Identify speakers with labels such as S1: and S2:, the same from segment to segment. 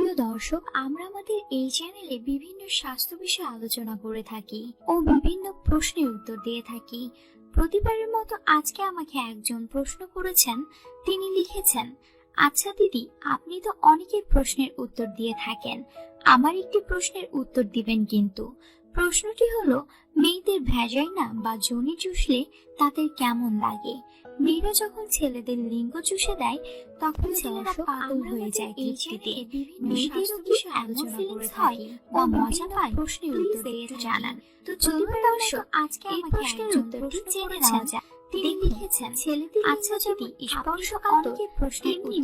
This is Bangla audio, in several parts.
S1: প্রিয় দর্শক, আমরা আমাদের এই চ্যানেলে বিভিন্ন স্বাস্থ্য বিষয়ে আলোচনা করে থাকি ও বিভিন্ন প্রশ্নের উত্তর দিয়ে থাকি। প্রতিবারের মতো আজকে আমাকে একজন প্রশ্ন করেছেন। তিনি লিখেছেন আচ্ছা দিদি, আপনি তো অনেকের প্রশ্নের উত্তর দিয়ে থাকেন। আমার একটি প্রশ্নের উত্তর দিবেন কিন্তু। প্রশ্নটি হলো মেয়েদের ভ্যাজাইনা বা যোনি চুষলে তাদের কেমন লাগে? মেয়েরা যখন ছেলেদের লিঙ্গ চুষে দেয় তখন ছেলেরা পাগল হয়ে যায় তৃপ্তিতে মেয়েদেরও কি এমন ফিলিংস হয়? বা মজা পায়? প্রশ্নের উত্তর জানান। তো চলুন দর্শক আজকে এই প্রশ্নের উত্তরটি জেনে নেওয়া যাক। তিনি লিখেছেন ছেলেদের আচ্ছা যদি স্পর্শকাতর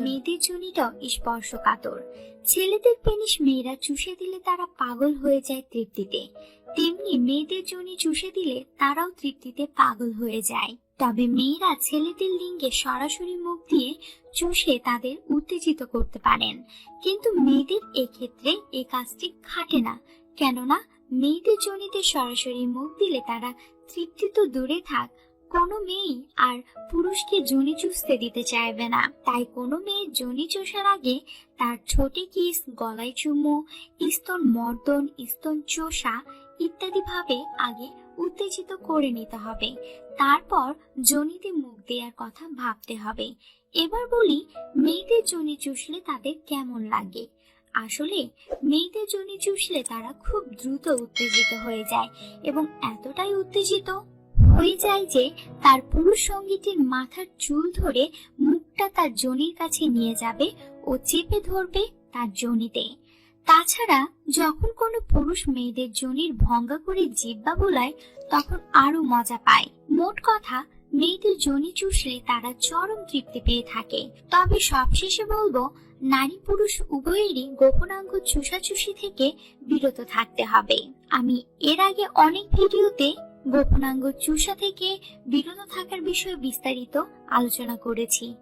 S1: মেয়েদের জনিটাও স্পর্শকাতর। ছেলেদের পেনিস মেয়েরা চুষে দিলে তারা পাগল হয়ে যায় তৃপ্তিতে। তেমনি মেয়েদের জনি চুষে দিলে তারাও তৃপ্তিতে পাগল হয়ে যায়। তবে মেয়েরা ছেলেদের লিঙ্গে সরাসরি মুখ দিয়ে চুষে তাদের উত্তেজিত করতে পারেন। কিন্তু মেয়েদের এক্ষেত্রে এ কাজটি খাটে না। কেননা মেয়েদের জনিতে সরাসরি মুখ দিলে তারা তৃপ্তি তো দূরে থাক কোনো মেয়েই আর পুরুষকে জনি চুষতে দিতে চাইবে না। তাই কোনো মেয়ে জনি চষার আগে তার ছোটে কিস, গলায় চুমু, স্তন মর্দন, স্তন চোষা ইত্যাদি ভাবে আগে উত্তেজিত করে নিতে হবে। তারপর জনিতে মুখ দেওয়ার কথা ভাবতে হবে। এবার বলি, মেয়েদের জনি চুষলে তাদের কেমন লাগে? আসলে মেয়েদের জনি চুষলে তারা খুব দ্রুত উত্তেজিত হয়ে যায় এবং এতটাই উত্তেজিত হয়ে যায় যে তার পুরুষ সঙ্গীটির মাথার চুল ধরে মুখটা তার জনির কাছে নিয়ে যাবে ও চেপে ধরবে তার জনিতে। তাছাড়া যখন কোনো পুরুষ মেয়েদের জনির ভঙ্গা করে জিব্বা বোলায়, তখন আরও মজা পায়। মোট কথা, মেয়েদের জনি চুষলে তারা চরম তৃপ্তি পেয়ে থাকে। তবে সবশেষে বলব, নারী পুরুষ উভয়েরই গোপনাঙ্গ চুষাচুষি থেকে বিরত থাকতে হবে। আমি এর আগে অনেক ভিডিওতে গোপনাঙ্গ চুষা থেকে বিরত থাকার বিষয়ে বিস্তারিত আলোচনা করেছি।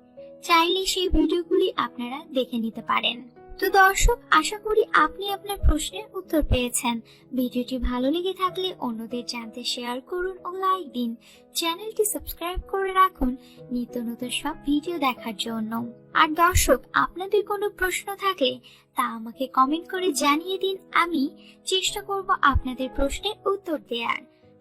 S1: চাইলে সেই ভিডিওগুলি আপনারা দেখে নিতে পারেন। তো দর্শক, আশা করি আপনি আপনার প্রশ্নের উত্তর পেয়েছেন। ভিডিওটি ভালো লেগে থাকলে অন্যদের জানতে শেয়ার করুন ও লাইক দিন। চ্যানেলটি সাবস্ক্রাইব করে রাখুন নিত্য নতুন সব ভিডিও দেখার জন্য। আর দর্শক, আপনাদের কোনো প্রশ্ন থাকলে তা আমাকে কমেন্ট করে জানিয়ে দিন। আমি চেষ্টা করব আপনাদের প্রশ্নের উত্তর দেওয়ার